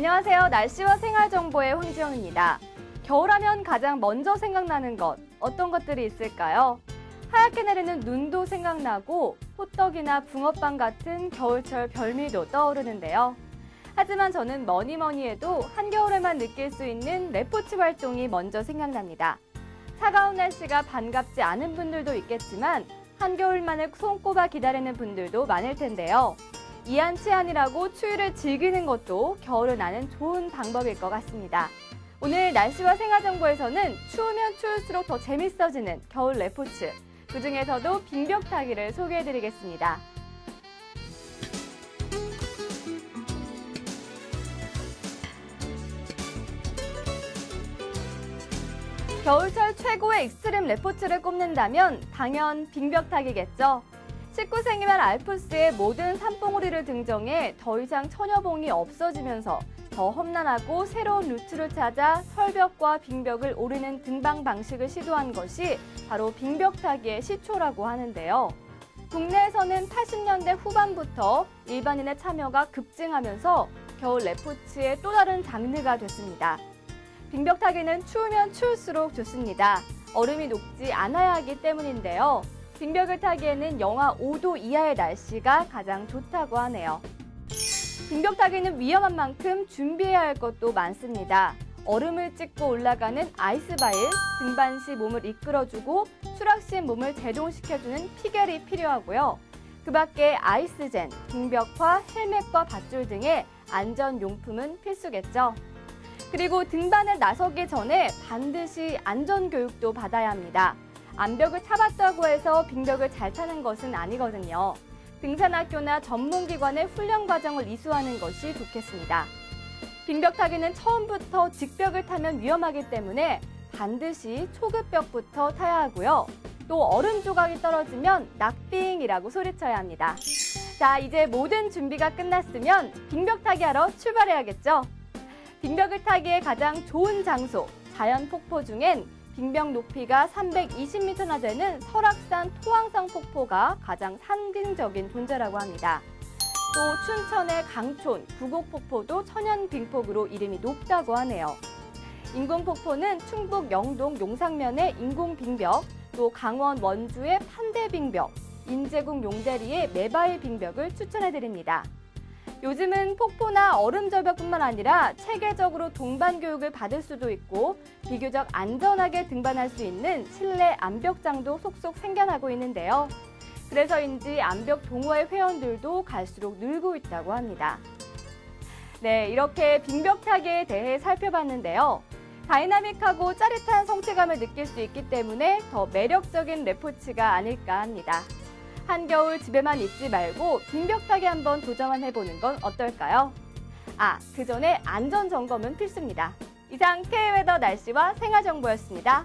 안녕하세요. 날씨와 생활 정보의 황지영입니다. 겨울하면 가장 먼저 생각나는 것 어떤 것들이 있을까요? 하얗게 내리는 눈도 생각나고 호떡이나 붕어빵 같은 겨울철 별미도 떠오르는데요. 하지만 저는 뭐니 뭐니 해도 한겨울에만 느낄 수 있는 레포츠 활동이 먼저 생각납니다. 차가운 날씨가 반갑지 않은 분들도 있겠지만 한겨울만을 손꼽아 기다리는 분들도 많을 텐데요. 이한치한이라고 추위를 즐기는 것도 겨울을 나는 좋은 방법일 것 같습니다. 오늘 날씨와 생활정보에서는 추우면 추울수록 더 재밌어지는 겨울 레포츠, 그 중에서도 빙벽 타기를 소개해드리겠습니다. 겨울철 최고의 익스트림 레포츠를 꼽는다면 당연 빙벽 타기겠죠. 19세기말 알프스의 모든 산봉우리를 등정해 더 이상 처녀봉이 없어지면서 더 험난하고 새로운 루트를 찾아 설벽과 빙벽을 오르는 등반 방식을 시도한 것이 바로 빙벽 타기의 시초라고 하는데요. 국내에서는 80년대 후반부터 일반인의 참여가 급증하면서 겨울 레포츠의 또 다른 장르가 됐습니다. 빙벽 타기는 추우면 추울수록 좋습니다. 얼음이 녹지 않아야 하기 때문인데요. 빙벽을 타기에는 영하 5도 이하의 날씨가 가장 좋다고 하네요. 빙벽 타기는 위험한 만큼 준비해야 할 것도 많습니다. 얼음을 찍고 올라가는 아이스바일, 등반 시 몸을 이끌어주고 추락 시 몸을 제동시켜주는 피겔이 필요하고요. 그 밖에 아이스젠, 빙벽화, 헬멧과 밧줄 등의 안전용품은 필수겠죠. 그리고 등반을 나서기 전에 반드시 안전교육도 받아야 합니다. 암벽을 타봤다고 해서 빙벽을 잘 타는 것은 아니거든요. 등산학교나 전문기관의 훈련 과정을 이수하는 것이 좋겠습니다. 빙벽 타기는 처음부터 직벽을 타면 위험하기 때문에 반드시 초급벽부터 타야 하고요. 또 얼음 조각이 떨어지면 낙빙이라고 소리쳐야 합니다. 자, 이제 모든 준비가 끝났으면 빙벽 타기 하러 출발해야겠죠? 빙벽을 타기에 가장 좋은 장소, 자연 폭포 중엔 빙벽 높이가 320m나 되는 설악산 토왕산 폭포가 가장 상징적인 존재라고 합니다. 또 춘천의 강촌, 구곡폭포도 천연빙폭으로 이름이 높다고 하네요. 인공폭포는 충북 영동 용상면의 인공빙벽, 또 강원 원주의 판대빙벽, 인제국 용대리의 메바일 빙벽을 추천해드립니다. 요즘은 폭포나 얼음 절벽뿐만 아니라 체계적으로 동반 교육을 받을 수도 있고 비교적 안전하게 등반할 수 있는 실내 암벽장도 속속 생겨나고 있는데요. 그래서인지 암벽 동호회 회원들도 갈수록 늘고 있다고 합니다. 네, 이렇게 빙벽 타기에 대해 살펴봤는데요. 다이나믹하고 짜릿한 성취감을 느낄 수 있기 때문에 더 매력적인 레포츠가 아닐까 합니다. 한겨울 집에만 있지 말고 빙벽 타기 한번 도전만 해보는 건 어떨까요? 아, 그 전에 안전 점검은 필수입니다. 이상 K웨더 날씨와 생활 정보였습니다.